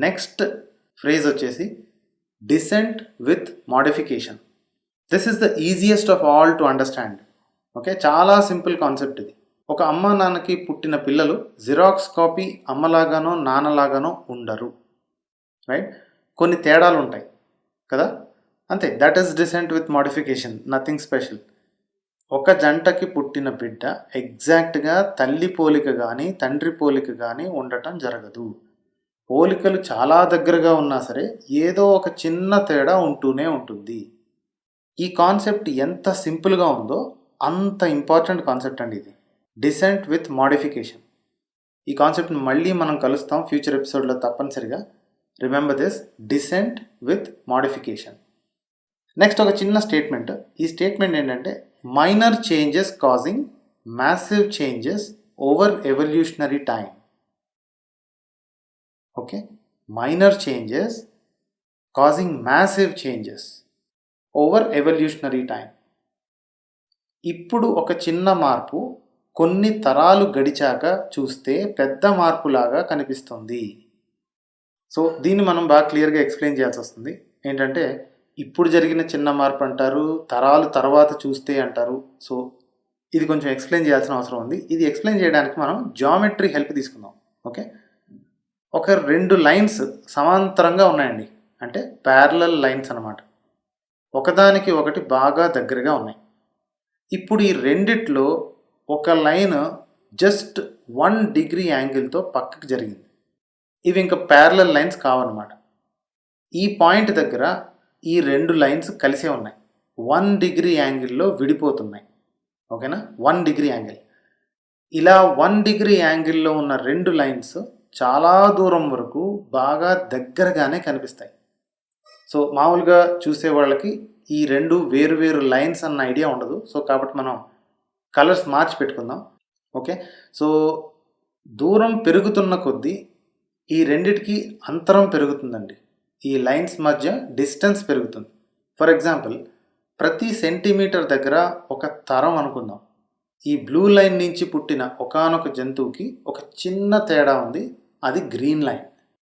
Next phrase వచ్చేసి descent with modification. This is the easiest of all to understand okay చాలా simple concept ఇది. ఒక అమ్మ నాన్నకి పుట్టిన పిల్లలు జిరాక్స్ కాపీ అమ్మలాగానో నాన్నలాగానో ఉండరు. రైట్ కొన్ని తేడాలు ఉంటాయి. కదా? అంతే. That is descent with modification nothing special ఒక జంటకి పుట్టిన బిడ్డ ఎగ్జాక్ట్గా తల్లి పోలిక కానీ తండ్రి పోలిక కానీ ఉండటం జరగదు. పోలికలు చాలా దగ్గరగా ఉన్నా సరే ఏదో ఒక చిన్న తేడా ఉంటూనే ఉంటుంది. ఈ కాన్సెప్ట్ ఎంత సింపుల్గా ఉందో అంత ఇంపార్టెంట్ కాన్సెప్ట్ అండి ఇది. Descent with modification. ఈ కాన్సెప్ట్ని మళ్ళీ మనం కలుస్తాం ఫ్యూచర్ ఎపిసోడ్లో తప్పనిసరిగా. Remember this descent with modification. Next ఒక చిన్న స్టేట్మెంట్. ఈ స్టేట్మెంట్ ఏంటంటే minor changes causing massive changes over evolutionary time okay? Minor changes causing massive changes over evolutionary time. ఇప్పుడు ఒక చిన్న మార్పు కొన్ని తరాలు గడిచాక చూస్తే పెద్ద మార్పులాగా కనిపిస్తుంది. సో దీన్ని మనం బాగా క్లియర్గా ఎక్స్ప్లెయిన్ చేయాల్సి వస్తుంది. ఏంటంటే ఇప్పుడు జరిగిన చిన్న మార్పు అంటారు తరాలు తర్వాత చూస్తే అంటారు. సో ఇది కొంచెం ఎక్స్ప్లెయిన్ చేయాల్సిన అవసరం ఉంది. ఇది ఎక్స్ప్లెయిన్ చేయడానికి మనం జామెట్రీ హెల్ప్ తీసుకుందాం. ఓకే? ఒక రెండు లైన్స్ సమాంతరంగా ఉన్నాయండి. అంటే ప్యారలల్ లైన్స్ అన్నమాట. ఒకదానికి ఒకటి బాగా దగ్గరగా ఉన్నాయి. ఇప్పుడు ఈ రెండిట్లో ఒక లైన్ జస్ట్ వన్ డిగ్రీ యాంగిల్తో పక్కకి జరిగింది. ఇవి ఇంకా ప్యారలల్ లైన్స్ కావన్నమాట. ఈ పాయింట్ దగ్గర ఈ రెండు లైన్స్ కలిసే ఉన్నాయి. వన్ డిగ్రీ యాంగిల్లో విడిపోతున్నాయి. ఓకేనా వన్ డిగ్రీ యాంగిల్ ఇలా వన్ డిగ్రీ యాంగిల్లో ఉన్న రెండు లైన్స్ చాలా దూరం వరకు బాగా దగ్గరగానే కనిపిస్తాయి. సో మామూలుగా చూసే వాళ్ళకి ఈ రెండు వేరు వేరు లైన్స్ అన్న ఐడియా ఉండదు. సో కాబట్టి మనం కలర్స్ మార్చి పెట్టుకుందాం. ఓకే? సో దూరం పెరుగుతున్న కొద్దీ ఈ రెండిటికి అంతరం పెరుగుతుందండి. ఈ లైన్స్ మధ్య డిస్టెన్స్ పెరుగుతుంది. ఫర్ ఎగ్జాంపుల్ ప్రతి సెంటీమీటర్ దగ్గర ఒక తరం అనుకుందాం. ఈ బ్లూ లైన్ నుంచి పుట్టిన ఒకానొక జంతువుకి ఒక చిన్న తేడా ఉంది. అది గ్రీన్ లైన్.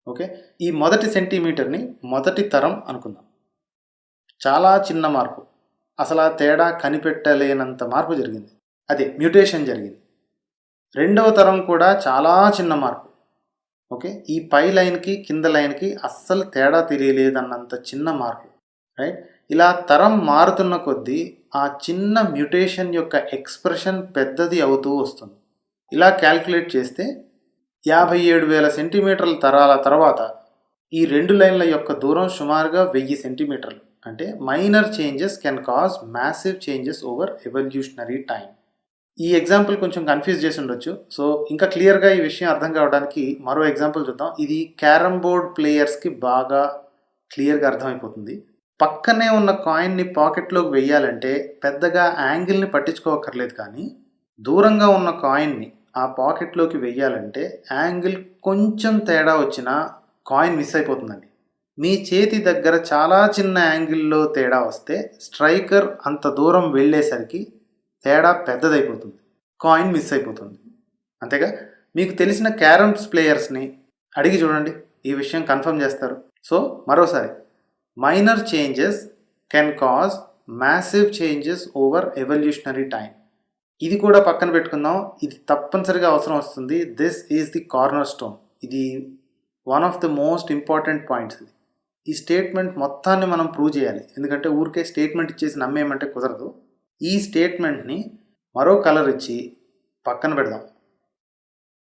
ఓకే? ఈ మొదటి సెంటీమీటర్ని మొదటి తరం అనుకుందాం. చాలా చిన్న మార్పు. అసలు ఆ తేడా కనిపెట్టలేనంత మార్పు జరిగింది. అదే మ్యూటేషన్ జరిగింది. రెండవ తరం కూడా చాలా చిన్న మార్పు. ఓకే? ఈ పై లైన్కి కింద లైన్కి అస్సలు తేడా తెలియలేదన్నంత చిన్న మార్పు. రైట్? ఇలా తరం మారుతున్న కొద్దీ ఆ చిన్న మ్యూటేషన్ యొక్క ఎక్స్ప్రెషన్ పెద్దది అవుతూ వస్తుంది. ఇలా క్యాల్కులేట్ చేస్తే యాభై ఏడు వేల సెంటీమీటర్ల తరాల తర్వాత ఈ రెండు లైన్ల యొక్క దూరం సుమారుగా వెయ్యి సెంటీమీటర్లు. అంటే minor changes can cause massive changes over evolutionary time ఈ ఎగ్జాంపుల్ కొంచెం కన్ఫ్యూజ్ చేసి ఉండొచ్చు. సో ఇంకా క్లియర్గా ఈ విషయం అర్థం కావడానికి మరో ఎగ్జాంపుల్ చూద్దాం. ఇది క్యారమ్ బోర్డ్ ప్లేయర్స్కి బాగా క్లియర్గా అర్థమైపోతుంది. పక్కనే ఉన్న కాయిన్ని పాకెట్లోకి వెయ్యాలంటే పెద్దగా యాంగిల్ని పట్టించుకోకర్లేదు కానీ దూరంగా ఉన్న కాయిన్ని ఆ పాకెట్లోకి వెయ్యాలంటే యాంగిల్ కొంచెం తేడా వచ్చినా కాయిన్ మిస్ అయిపోతుందండి. మీ చేతి దగ్గర చాలా చిన్న యాంగిల్లో తేడా వస్తే స్ట్రైకర్ అంత దూరం వెళ్ళేసరికి తేడా పెద్దదైపోతుంది. కాయిన్ మిస్ అయిపోతుంది. అంతేగా? మీకు తెలిసిన క్యారమ్స్ ప్లేయర్స్ని అడిగి చూడండి. ఈ విషయం కన్ఫర్మ్ చేస్తారు. సో మరోసారి. Minor changes can cause massive changes over evolutionary time ఇది కూడా పక్కన పెట్టుకుందాం. ఇది తప్పనిసరిగా అవసరం వస్తుంది. This is the cornerstone ఇది one of the most important points ఇది. ఈ స్టేట్మెంట్ మొత్తాన్ని మనం ప్రూవ్ చేయాలి. ఎందుకంటే ఊరికే స్టేట్మెంట్ ఇచ్చేసి నమ్మేయమంటే కుదరదు. ఈ స్టేట్మెంట్ని మరో కలర్ ఇచ్చి పక్కన పెడదాం.